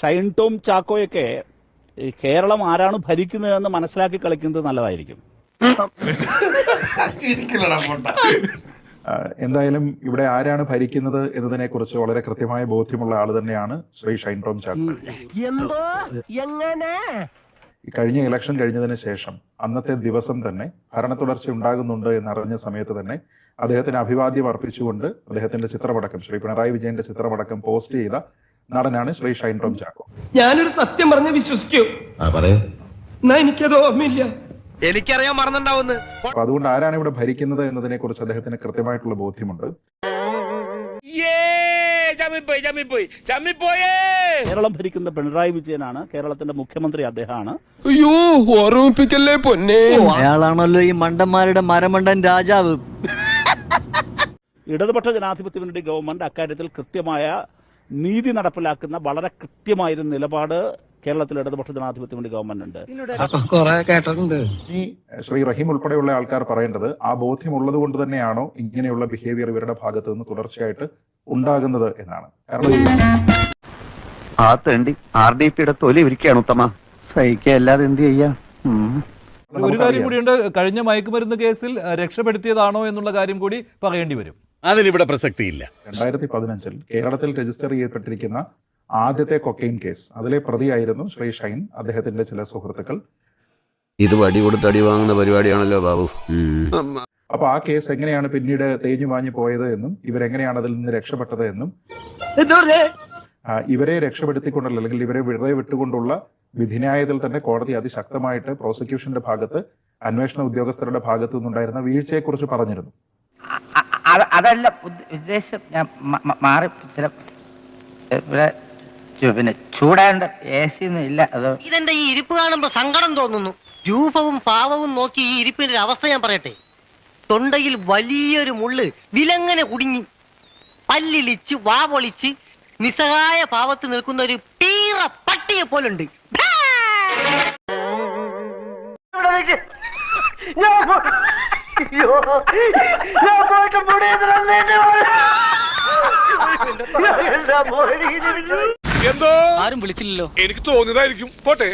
ഷൈൻ ടോം ചാക്കോയൊക്കെ കേരളം ആരാണ് ഭരിക്കുന്നതെന്ന് മനസ്സിലാക്കി കളിക്കുന്നത് നല്ലതായിരിക്കും. എന്തായാലും ഇവിടെ ആരാണ് ഭരിക്കുന്നത് എന്നതിനെ കുറിച്ച് വളരെ കൃത്യമായ ബോധ്യമുള്ള ആൾ തന്നെയാണ് ശ്രീ ഷൈൻ ടോം ചാക്കോ. എന്തോ? എങ്ങനെ? കഴിഞ്ഞ ഇലക്ഷൻ കഴിഞ്ഞതിന് ശേഷം അന്നത്തെ ദിവസം തന്നെ ഭരണ തുടർച്ച ഉണ്ടാകുന്നുണ്ട് എന്നറിഞ്ഞ സമയത്ത് തന്നെ അദ്ദേഹത്തിന് അഭിവാദ്യം അർപ്പിച്ചുകൊണ്ട് അദ്ദേഹത്തിന്റെ ചിത്രമടക്കം ശ്രീ പിണറായി വിജയന്റെ ചിത്രമടക്കം പോസ്റ്റ് ചെയ്ത നടനാണ് ശ്രീ ഷൈൻ ടോം ചാക്കോ. ഞാനൊരു സത്യം പറഞ്ഞ് വിശ്വസിക്കൂ. എനിക്കത് ഓർമ്മയില്ല. എനിക്കറിയാൻ മറന്നുണ്ടാവുന്നു അപ്പൊ അതുകൊണ്ട് ആരാണ് ഇവിടെ ഭരിക്കുന്നത് എന്നതിനെ കുറിച്ച് അദ്ദേഹത്തിന് കൃത്യമായിട്ടുള്ള ബോധ്യമുണ്ട്. കേരളം ഭരിക്കുന്ന പിണറായി വിജയനാണ്. കേരളത്തിന്റെ മുഖ്യമന്ത്രി അദ്ദേഹമാണ്. അയ്യോ ഓർമ്മിപ്പിക്കല്ലേ പൊന്നെ. അയാളാണല്ലോ ഈ മണ്ടന്മാരുടെ മരമണ്ടൻ രാജാവ്. ഇടതുപക്ഷ ജനാധിപത്യ മുന്നണി ഗവൺമെന്റ് അക്കാര്യത്തിൽ കൃത്യമായ നീതി നടപ്പിലാക്കുന്ന വളരെ കൃത്യമായൊരു നിലപാട് കേരളത്തിൽ ഇടതുപക്ഷ ജനാധിപത്യ മുന്നണി ഗവൺമെന്റ് ഉണ്ട് ശ്രീ റഹീം ഉൾപ്പെടെയുള്ള ആൾക്കാർ പറയേണ്ടത് ആ ബോധ്യമുള്ളത് കൊണ്ട് തന്നെയാണോ ഇങ്ങനെയുള്ള ബിഹേവിയർ ഇവരുടെ ഭാഗത്ത് നിന്ന് തുടർച്ചയായിട്ട് ഉണ്ടാകുന്നത് എന്നാണ്. ആ തേണ്ടി ആർ ഡി പിയുടെ തൊലി ഇരിക്കുകയാണ് ഉത്തമ. സഹിക്കല്ലാതെ എന്ത് ചെയ്യാ? ഒരു കാര്യം കൂടി കൂടിയുണ്ട് കഴിഞ്ഞ മയക്കുമരുന്ന് കേസിൽ രക്ഷപ്പെടുത്തിയതാണോ എന്നുള്ള കാര്യം കൂടി പറയേണ്ടി വരും. അതിനിവിടെ പ്രസക്തിയില്ല. രണ്ടായിരത്തി പതിനഞ്ചിൽ കേരളത്തിൽ രജിസ്റ്റർ ചെയ്യപ്പെട്ടിരിക്കുന്ന ആദ്യത്തെ കൊക്കൈൻ കേസ്. അതിലെ പ്രതിയായിരുന്നു ശ്രീ ഷൈൻ അദ്ദേഹത്തിന്റെ ചില സുഹൃത്തുക്കൾ. ഇത് വടി കൊടുത്ത് അടി വാങ്ങുന്ന പരിപാടിയാണല്ലോ ബാബു. അപ്പൊ ആ കേസ് എങ്ങനെയാണ് പിന്നീട് തേഞ്ഞു മാഞ്ഞു പോയത് എന്നും ഇവരെങ്ങനെയാണ് അതിൽ നിന്ന് രക്ഷപ്പെട്ടത് എന്നും ഇവരെ രക്ഷപ്പെടുത്തിക്കൊണ്ടുള്ള അല്ലെങ്കിൽ ഇവരെ വെറുതെ വിട്ടുകൊണ്ടുള്ള വിധിന്യായത്തിൽ തന്നെ കോടതി അതിശക്തമായിട്ട് പ്രോസിക്യൂഷന്റെ ഭാഗത്ത് അന്വേഷണ ഉദ്യോഗസ്ഥരുടെ ഭാഗത്തു നിന്നുണ്ടായിരുന്ന വീഴ്ചയെക്കുറിച്ച് പറഞ്ഞിരുന്നു. അതല്ല ഉദ്ദ- ഉദ്ദേശം ഞാൻ മാറി ചില ഇവിടെ പിന്നെ ചൂടാണ്ട് എ സി ഒന്നും ഇല്ല. അത് ഇതെന്റെ ഈ ഇരിപ്പ് കാണുമ്പോ സങ്കടം തോന്നുന്നു. രൂപവും പാവവും നോക്കി ഈ ഇരിപ്പിന്റെ ഒരു അവസ്ഥ ഞാൻ പറയട്ടെ. തൊണ്ടയിൽ വലിയൊരു മുള്ള് വിലങ്ങനെ കുടുങ്ങി. പല്ലിളിച്ച് വാ പൊളിച്ച് നിസ്സഹായ ഭാവത്ത് നിൽക്കുന്ന ഒരു പീറ പട്ടിയെ പോലുണ്ട്. എന്തോ ആരും വിളിച്ചില്ലല്ലോ. എനിക്ക് തോന്നിയതായിരിക്കും. പോട്ടെ.